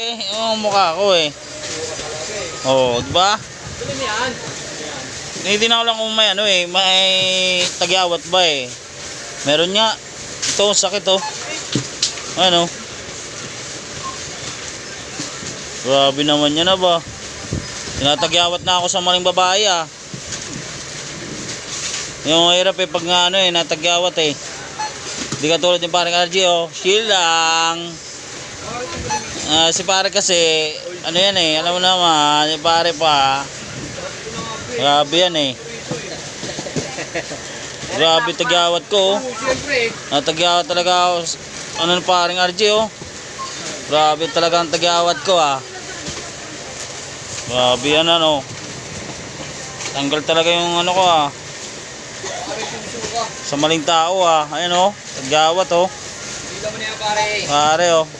Eh, yung mukha ko eh. Oo, oh, di ba? Tuloy mo yan. Hindi na ko lang kung may ano eh, may tagyawat ba eh. Meron nga. Ito, sakit oh. Ano? Grabe naman yan na ba? Tinatagyawat na ako sa maling babae ah. Yung hirap eh pag nga ano eh, natagyawat eh. Hindi ka tulad yung parang RG oh. Chill lang. Ah, si pare kasi, ano yan eh, alam mo naman, si pare pa. Grabe yan eh. Grabe tagyawat ko oh. Natagyawat talaga ako. Ano na paring RG oh. Grabe talaga ang tagyawat ko ah. Grabe yan ano. Tanggal talaga yung ano ko ah. Sa maling tao ah. Ayan oh. Tagyawat oh. Pare oh.